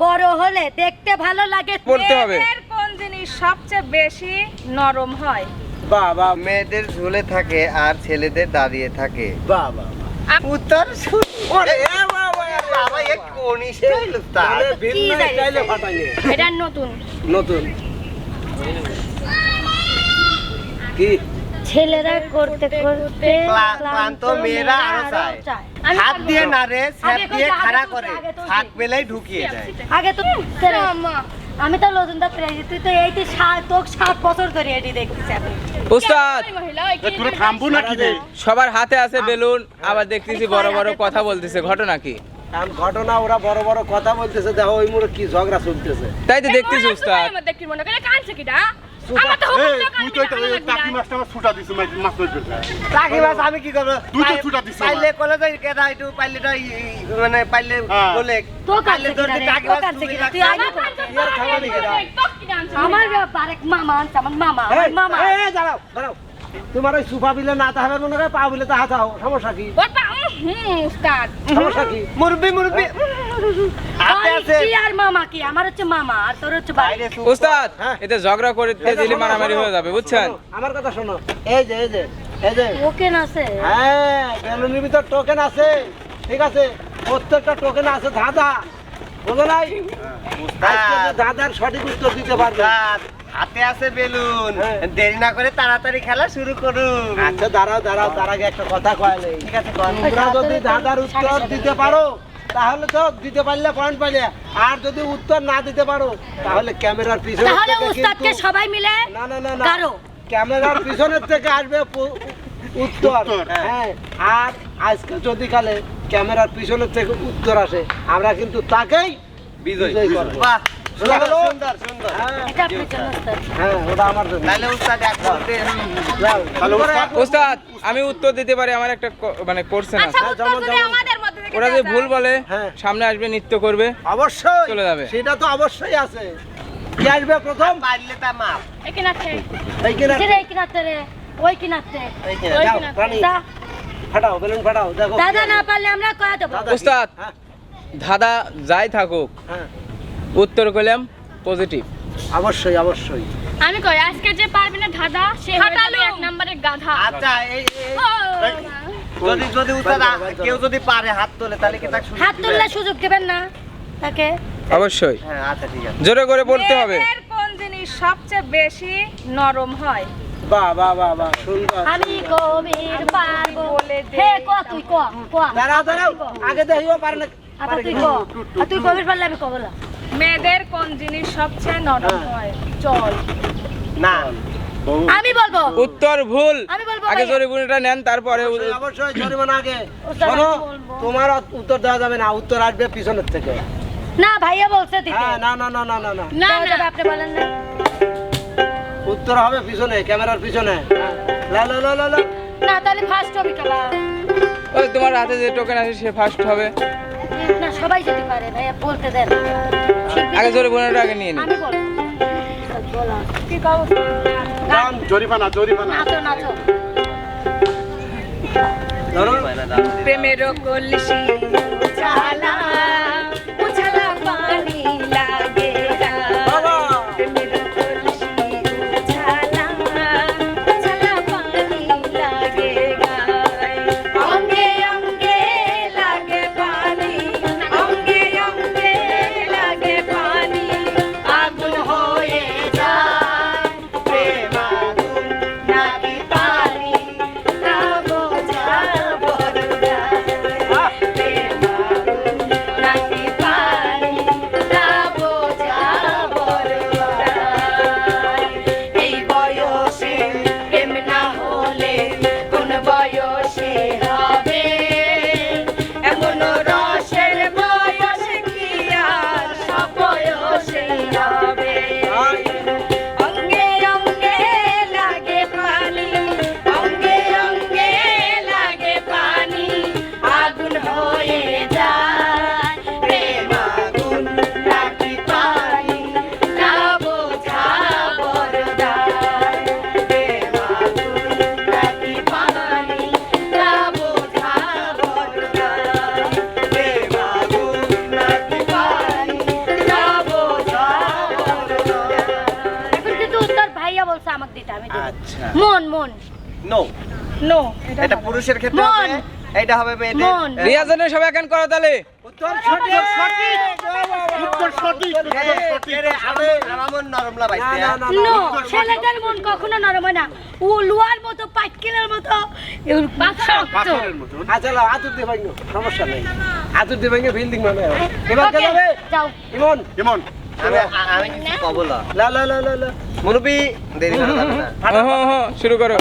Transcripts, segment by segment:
বড় হলে দেখতে ভালো লাগে। পড়তে হবে। মেয়েদের কোন জিনিস সবচেয়ে বেশি নরম হয়? বাবা মেয়েদের ঝুলে থাকে আর ছেলেদের দাঁড়িয়ে থাকে। বাবা উত্তর এটা নতুন। নতুন। কি? ছেলেরা করতে করতে ক্লান্ত মেয়েরা আরও চায়। আমি হাত দিয়ে না। না রে স্যাপ দিয়ে খাড়া করে। ফাঁক পেলেই ঢুকিয়ে দেয়। আগে তো আমি তো লজনদা প্রেসি তুই তো এই তো সাত তোকে সাত বছর ধরে এটি দেখতেছি উস্তাদ তোরা থামবো নাকি রে? সবার হাতে আছে বেলুন আবার দেখতেছি বড় বড় কথা বলতেছে ঘটনা কি? কারণ ঘটনা ওরা বড় বড় কথা বলতেছে দেখো ওই মোড়ে কি ঝগড়া চলতেছে। তাই তো দেখতেছি উস্তাদ আমি কি করব? তুই তো ছুটা দিছিস পাইলে কলে যাই কেনা একটু পাইলে মানে পাইলে হ্যাঁ। বলে তো পাইলে তোর টাকি মাছ তুই? আমার মামা আমার মামা মামা। দাঁড়াও দাঁড়াও। তোমার ওই সুফা বিলে না তাহাবে মনে করে পা বিলে তাহা তাও সমস্যা কি? সমস্যা কি? মুরব্বি মুরব্বি। হাতে আছে। কি আর মামা কি? আমার হচ্ছে মামা আর তোর হচ্ছে বাড়ি উস্তাদ হ্যাঁ। এতে ঝগড়া করতে দিলে মারামারি হয়ে যাবে বুঝছেন? আমার কথা শোনো। এই যে এই যে এই যে। ওকেন আছে। হ্যাঁ বেলুনের ভিতর টোকেন আছে। ঠিক আছে? প্রত্যেকটা টোকেন আছে ধাঁধা। বোঝো নাই? আজকে ধাঁধার সঠিক উত্তর দিতে পারবে। হাতে আছে বেলুন। হ্যাঁ। দেরি না করে তাড়াতাড়ি খেলা শুরু করুন। আচ্ছা দাঁড়াও দাঁড়াও তার আগে একটা কথা কয়ালে ঠিক আছে তোমরা যদি ধাঁধার উত্তর দিতে পারো তাহলে তো দিতে পারলে পয়েন্ট পাইলে। আর যদি উত্তর না দিতে পারো তাহলে ক্যামেরার পিছনে তাহলে উস্তাদকে সবাই মিলে না না না না। কারও ক্যামেরার পিছনের থেকে আসবে উত্তর। উত্তর, হ্যাঁ। আর আজকে যদি কালে ক্যামেরার পিছনের থেকে উত্তর আসে আমরা কিন্তু তাকেই বিজয় করব। বাহ? সুন্দর সুন্দর হ্যাঁ। এটা আপনার হ্যাঁ ওটা আমার তাহলে উস্তাদ এক বলতে যাও। তাহলে এবারে উস্তাদ- আমি উত্তর দিতে পারি আমার একটা মানে কোর্সেন আছে হ্যাঁ, যেমন- যেমন- ওরা যে ভুল বলে হ্যাঁ। সামনে আসবে নৃত্য করবে অবশ্যই। চলে যাবে। সেটা তো অবশ্যই আছে। কি আসবে প্রথম? পারলে তা মাপ এই কিনা কিরে, এই কিনারতে ওই কিনারতে। এই যে, যাও, প্রাণী, যা। ফাটাও বেলুন ফাটাও দেখো। দাদা না পারলে আমরা কয়া দেবো? উস্তাদ। হ্যাঁ, যাই থাকুক হ্যাঁ। উত্তর করলাম পজিটিভ অবশ্যই অবশ্যই। আমি কই আজকে যে পারবে না ধাঁধা সে হয়ে এক নম্বরের গাধা। আচ্ছা এই যদি যদি আ- কেউ যদি পারে হাত তোলে তাহলে কি তাকে হাত? তুললে সুযোগ দেবেন না তাকে? অবশ্যই। হ্যাঁ আচ্ছা ঠিক আছে। জোরে করে পড়তে হবে। মেয়েদের কোন জিনিস সবচেয়ে বেশি নরম হয়? বাহ বাহ বাহ বাহ সুন্দর। আমি কবির পারব বলে দে। হে ক তুই ক ক। দাঁড়াও দাঁড়াও। আগে দেখিও পারে না। আচ্ছা তুই ক। আর তুই কবির পারলে আমি কবলা মেয়েদের কোন জিনিস সবচেয়ে নরম হ্যাঁ। হয়? চল না। আমি বলব। উত্তর ভুল। আমি বলব আগে ভাইয়া। জোরে বুনেটা নেন তারপরে অবশ্যই, জরিমানা আগে। শোনো তোমার উত্তর দেওয়া যাবে না উত্তর আসবে পিছনের থেকে। না ভাইয়া বলছে দিতে। হ্যাঁ না না না না না না। না না আপনি বলেন না। উত্তর হবে পিছনে ক্যামেরার পিছনে। লা লা লা লা না তাহলে ফার্স্ট হবে খেলা ওই তোমার হাতে যে টোকেন আছে সে ফার্স্ট হবে। না সবাই যদি পারে ভাইয়া বলতে দেন। আগে জোরে বোনের আগে নিয়ে ধরো। প্রেমের কলসি উছালা বলছে আমাকে দিতে আমি দেব। আচ্ছা। মন মন। নো নো এটা পুরুষের ক্ষেত্রে হবে এটা হবে মেয়েদের। রিয়াজনের হ্যাঁ। সবাই এখন করো তাহলে। উত্তর সঠিক। সঠিক। উত্তর সঠিক আমার নরম না ভাই হ্যাঁ? নো ছেলেদের মন কখনো নরম হয় না। ও লোয়ার মতো পাটকেলের মতো। শক্ত হ্যাঁ, আচ্ছা লাও আতুর দে ভাই সমস্যা নেই। আতুর দে ভাই বিল্ডিং মানে এবার গেল ইমন। ইমন। হ্যাঁ হ্যাঁ হ্যাঁ শুরু করো।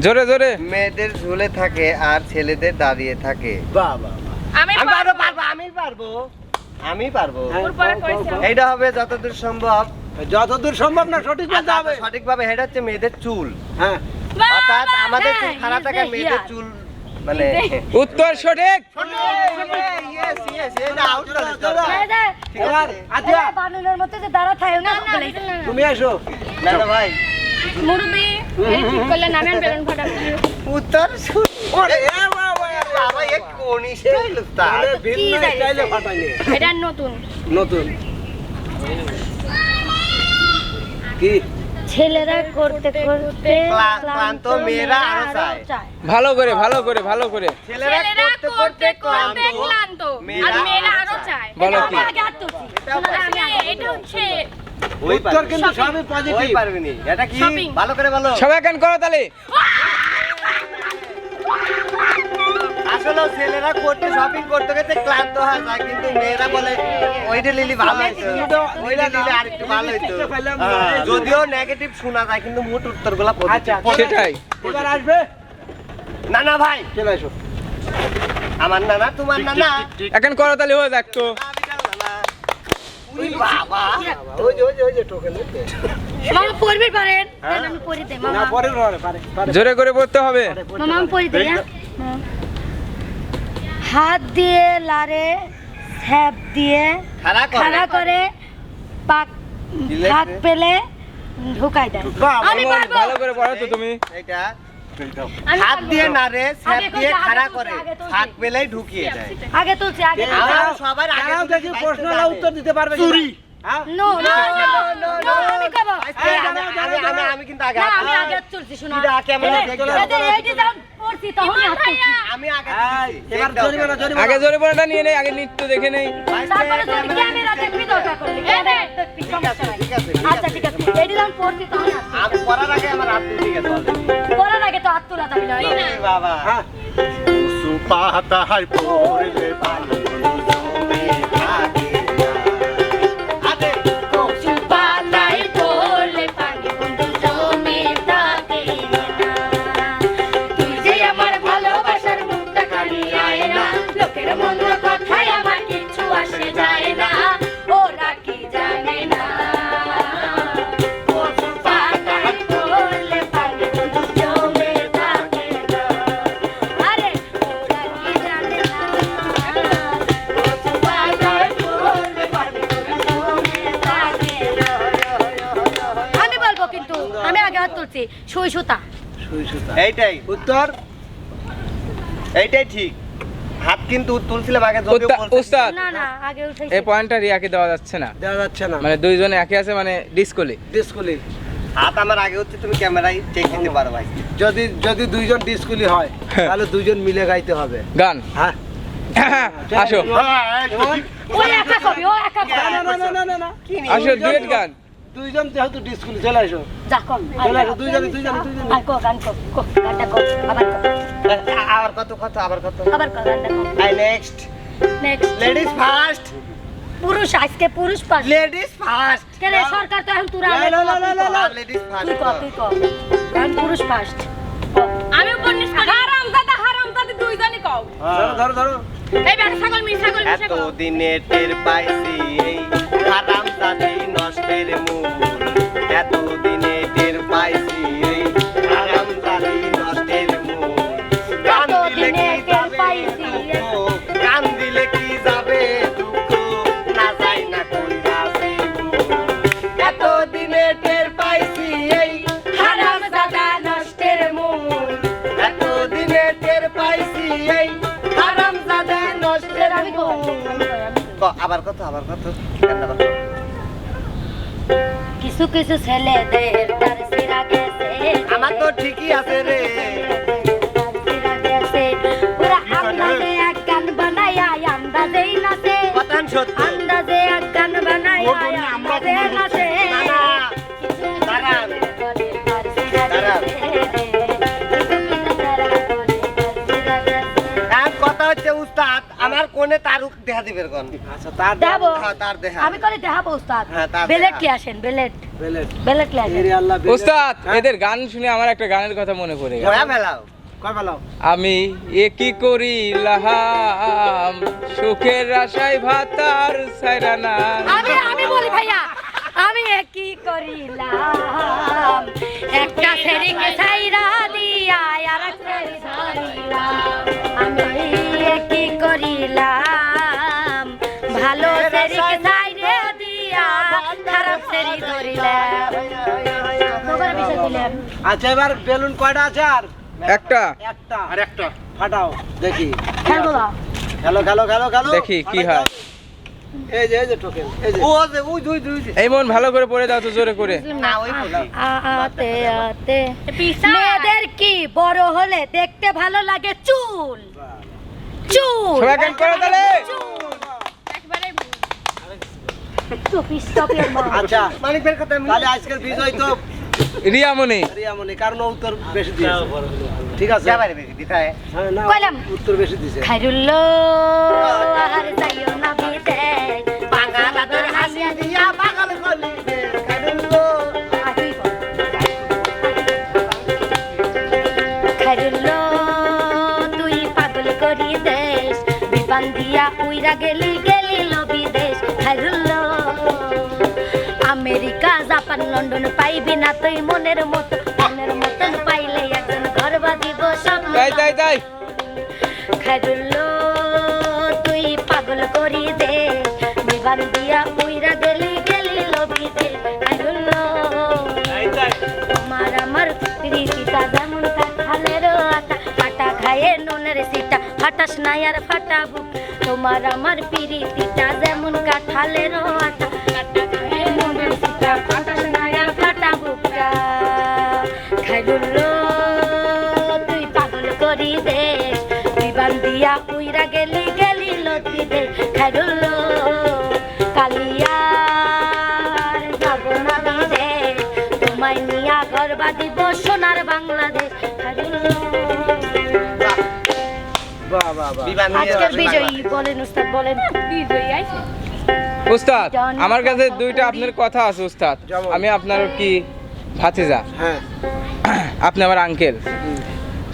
জোরে জোরে। মেয়েদের ঝুলে থাকে আর ছেলেদের দাঁড়িয়ে থাকে। বাহ বাহ আমি পারব। পারব আমি পারব। আমি পারব। হ্যাঁ, কইছে। কও, এইটা হবে যতদূর সম্ভব। যতদূর সম্ভব না সঠিক হবে। সঠিকভাবে এটা হচ্ছে মেয়েদের চুল। হ্যাঁ। অর্থাৎ আমাদের হ্যাঁ, খারাপ থাকে মেয়েদের চুল মানে উত্তর সঠিক। বানুনের মতো যে দাঁড়া থাকে না তুমি আসো। না ভাই। মুরব্বি এই ঠিক করলে নামে বেলুন ফাটাবো উত্তর ওরে বাবা বাবা। বাবা কোনি সে লুকতা ভিন্ন স্টাইলে ফাটাইলে। এটা নতুন। নতুন। কি? ছেলেরা করতে করতে ক্লান্ত মেয়েরা আরও চায়। ভালো করে ভালো করে ভালো করে। ছেলেরা করতে করতে ক্লান্ত। ক্লান্ত। আর মেয়েরা আরও চায়। বলো কি এটা হচ্ছে উত্তর। কিন্তু সবই পজিটিভ পারবি নি। এটা কি? ভালো করে বলো। সবাই এখন করো তাহলে। আসলে ছেলেরা করতে শপিং করতে করতে ক্লান্ত হয়ে যায় কিন্তু মেয়েরা বলে ওইটা লিলি ভালো হইতো। ওইটা নিলে আর একটু ভালো হইতো। হ্যাঁ, যদিও নেগেটিভ শোনা যায় কিন্তু মোট উত্তরগুলো আচ্ছা সেটাই। এবার আসবে? না না ভাই। চলে আসো। আমার নানা তোমার নানা। এখন করো তাহলে হয়ে যাক তো। বাবা। ওই যে ওই যে ওই যে টোকেন মামা পড়বি পারেন। আমি পড়ি দেই মামা। পরে পারে পারে পারে। জোরে করে পড়তে হবে। মামা আমি পড়ি দেই হ্যাঁ? হাত দিয়ে লারে ছ্যাপ দিয়ে খাড়া করে পাক সে- পেলে ঢুকাই দেয় আমি পারব ভালো করে পড়ো তো তুমি এটা হাত দিয়ে নারে স্যাপ দিয়ে খাড়া করে হাত পেলেই ঢুকিয়ে দেয় আগে তুলছি আগে সবার আগে দেখি জানে। উত্তর দিতে পারবে চুরি। হ্যাঁ নো নো নো নো আমি কব আমি- আমি- দাঁড়াও, আমি- আমি কিন্তু আগে আমি আগে তুলছি শোনো কিরা, কেমন এই এই পড়ছি তখন আমি আগে এই, এবার জরিমানা জরিমানা। আগে জরিমানাটা নিয়ে নেই আগে নৃত্য দেখে নেই। তারপরে যদি ক্যামেরা দেখবি দরকার করলে ক্যামেরা দেখবি ঠিক আছে, আচ্ছা ঠিক আছে এই যখন পড়ছি তখন। আমি পড়ার আগে আমার হাত দিয়ে গেছে। পড়ার আগে তো হাত তোলা যাবে না। বাবা। হ্যাঁ। সুপাতা হাই পড়লে পালন সুতা সুই সুতা এইটাই। উত্তর? এইটাই ঠিক। হাত কিন্তু তুলছিলাম আগে যদিও উস্তা- বলতে- উস্তাদ! না না আগে উঠাইছি এই পয়েন্টটা রিয়াকে দেওয়া যাচ্ছে না। দেওয়া যাচ্ছে না। মানে দুইজনে একে আছে মানে ডিসকলি। ডিসকুলি। হাত আমার আগে হচ্ছে তুমি ক্যামেরায় চেক দিতে পারো ভাই। যদি যদি দুইজন ডিসকুলি হয় তাহলে দুইজন মিলে গাইতে হবে। গান। হ্যাঁ। আসো। ওই একা কবি ও একা কবি। না না না না না না। আসো ডুয়েট গান। দুইজন যেহেতু ডিসকুলি চলে আসো যা কম চলে আসো দুইজনে দুইজনে দুইজনে আর কো গান কো কো গানটা কো আবার কো আবার কত কত আবার কত আবার কো গানটা কো আই নেক্সট নেক্সট লেডিস ফার্স্ট পুরুষ আজকে পুরুষ পাস লেডিস ফার্স্ট কে সরকার তো এখন তুরা লা, লা, লা, লা, লা, লা। লেডিস তুই ফার্স্ট কো তুই কো এখন পুরুষ ফার্স্ট আমি উপন্যাস করি হারামজাদা হারামজাদা দুইজনই কও ধরো ধরো ধরো এত দিনে টের পাইছি এই হারাম জাতি নষ্টের মূল এত আবার কত আবার কত? কিছু কিছু ছেলেদের তার সিরা গেছে। আমার তো ঠিকই আছে রে। আন্দাজে এক গান বানাই আন্দাজে নাচে। কোনে তারুক দেখা দিবের কোন? আচ্ছা তার দেখাবো হ্যাঁ, তার দেখা আমি করে দেখাবো উস্তাদ। হ্যাঁ, তার বেলেট। কি আসেন বেলেট। বেলেট। বেলেট আসেন। এরে আল্লাহ উস্তাদ হ্যাঁ? এদের গান শুনে আমার একটা গানের কথা মনে পড়ে গেল। মেলাও? আমি এ কি করিলাম সুখের আশায় ভাতার সাইরানা আমি আমি বলি ভাইয়া আমি এ কি করিলাম একটা ছেড়িকে ছাইরা দিয়া আর এক ছেড়ি ধরিলাম আমি কি করিলাম? ভালো ছাইরে দিয়া খারাপ ধরিলাম। দিলেন? আচ্ছা এবার বেলুন কয়টা আছে আর? একটা। একটা। আর একটা ফাটাও দেখি। খেলো খেলো। খেলো খেলো দেখি কি হয়। এই যে এই যে টোকেন এই যে। ও যে ওই দুই দুই এই মন ভালো করে পড়ে দাও তো জোরে করে। না ওই আতে আতে। মেয়েদের কি বড় হলে দেখতে ভালো লাগে চুল? চুল সবাই গান করো তাহলে. আচ্ছা মানিক ভাইয়ের কথা তাহলে আজকের বিজয় তো রিয়ামণি। রিয়ামণি কারণ উত্তর বেশি দিয়েছে। ঠিক আছে। যাবারে বেশি দিতে না কইলাম। উত্তর বেশি দিয়েছে। খাইরুল্লো আর যাইও না বিদেশ। বাঙালাদের হাসিয়া উইরা গেলি গেলি বিদেশ খাইরুল্লো আমেরিকা জাপান লন্ডন পাইবি না তুই মনের মতো মনের মতন পাইলে একজন ঘর বাঁধিব সব খাইরুল্লো তুই পাগল করি দে। বিবান দিয়া উইরা গেলি গেলি লবি দে খাইরুল্লো তোমার আমার প্রীতিটা যেমন কাঁঠালের আটা আটা খায়ে নুনের সিটা ফাটাস নাই আর ফাটা বুক তোমার আমার প্রীতিটা যেমন কাঁঠালের আটা ফাটাস নাই তুই দে গেলি গেলি লতি দে খাইরুল্লো কালিয়ার আজকের বিজয়ী বলেন উস্তাদ বলেন। বিজয়ী আইছে। উস্তাদ আমার কাছে দুইটা আপনার কথা আছে উস্তাদ। আমি আপনার কি ভাতিজা? হ্যাঁ। আপনি আমার আঙ্কেল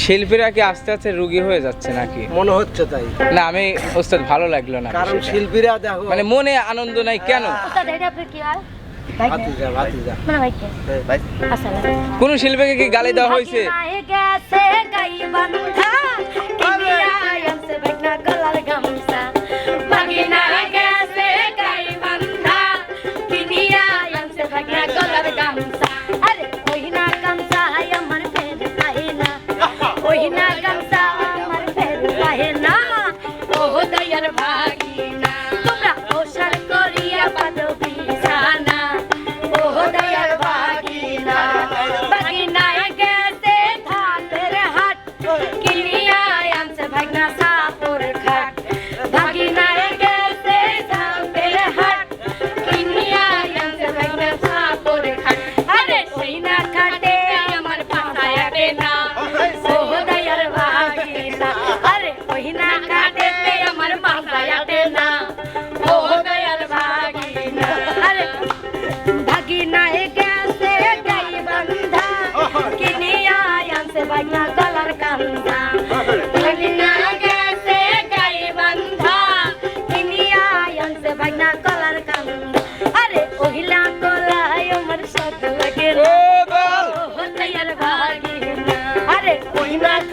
শিল্পীরা কি আস্তে আস্তে রুগী হয়ে যাচ্ছে নাকি? মনে হচ্ছে তাই। না আমি উস্তাদ ভালো লাগল না কারণ শিল্পীরা দেখো মানে মনে আনন্দ নাই কেন? হয় কোন শিল্পীকে কি গালি দেওয়া হয়েছে?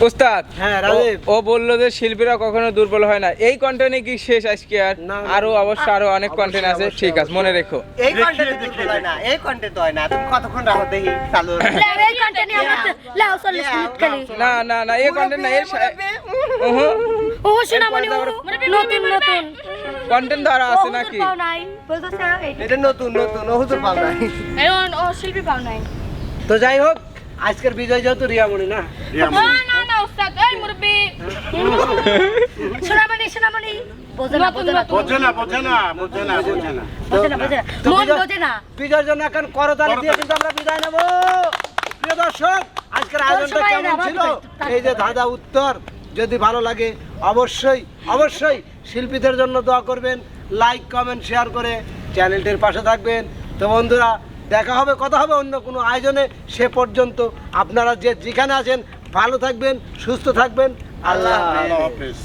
উস্তাদ হ্যাঁ, ও- রাজীব। ও বলল যে শিল্পীরা কখনো দুর্বল হয় না। এই কন্টেন্টে কি শেষ আজকে আর। আরও অবশ্য আরও অনেক কন্টেন্ট আছে। ঠিক আছে মনে রেখো। এই কন্টেন্ট দুর্বল হয় না এই কন্টেন্ট হয় না। তুমি কতক্ষণ রাখো দেখি চালু এই কন্টেন্ট আমরা লাও চল্লিশ মিনিট খালি। না না না এই কন্টেন্ট না এর ও নতুন নতুন। কন্টেন্ট ধরা আছে নাকি? পাও নাই। এটা নতুন নতুন ও হুজুর পাল নাই। এখন ও শিল্পী পাও নাই। তো যাই হোক আজকের বিজয় যেহেতু রিয়ামণি না? না আজকের কেমন ছিল? এই যে দাদা উত্তর যদি ভালো লাগে অবশ্যই অবশ্যই শিল্পীদের জন্য দোয়া করবেন। লাইক কমেন্ট শেয়ার করে চ্যানেলটির পাশে থাকবেন। তো বন্ধুরা দেখা হবে, কথা হবে, অন্য কোনো আয়োজনে। সে পর্যন্ত আপনারা যে যেখানে আছেন, ভালো থাকবেন, সুস্থ থাকবেন। আল্লাহ হাফেজ।